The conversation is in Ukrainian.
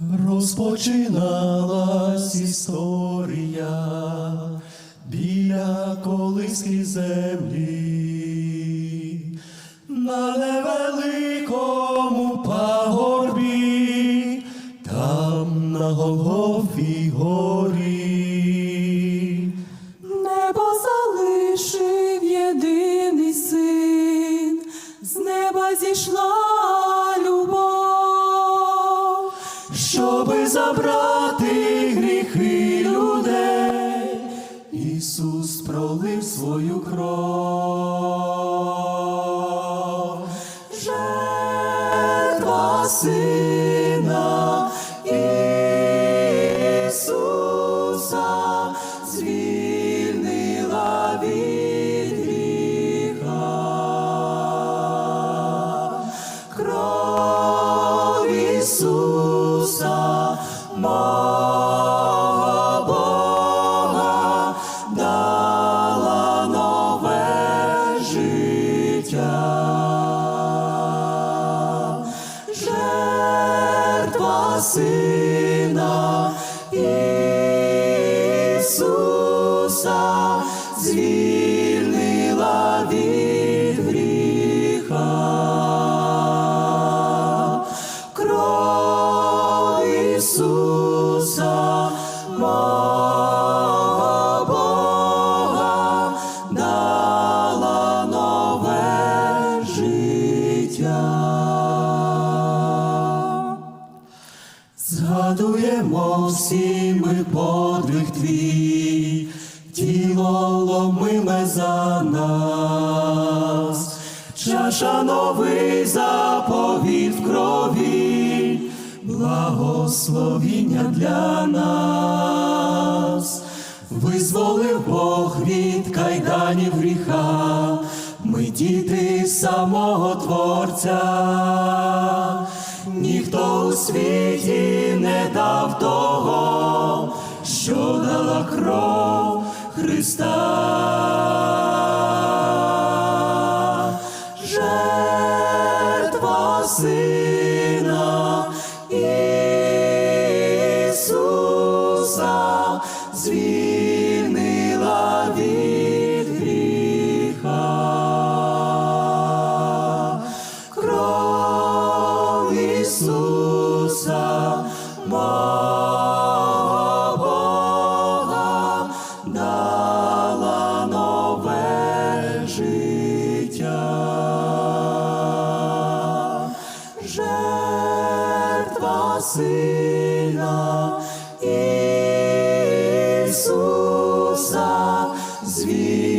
Розпочиналась історія біля колиски землі, на невеликому пагорбі, там на Голгофі горі. Небо залишив єдиний син, з неба зійшла Забрати гріхи людей, Ісус пролив свою кров. Жертва сина Ісуса звільнила від гріха. Кров Ісуса, мого Бога, дала нове життя. Жертва сина Ісуса звільнила мого життя. Згадуємо всі ми твій, тіло ломиме за нас, чаша новий заповіт в крові, благословіння для нас, визволив Бог від кайданів гріха, ми діти самого Творця. Ніхто у світі не дав того, що дала кров Христа. Жертва Ісуса звільнила від гріха. Кров Ісуса, мого Бога, дала нове життя. Жертва сина Ісуса звільнила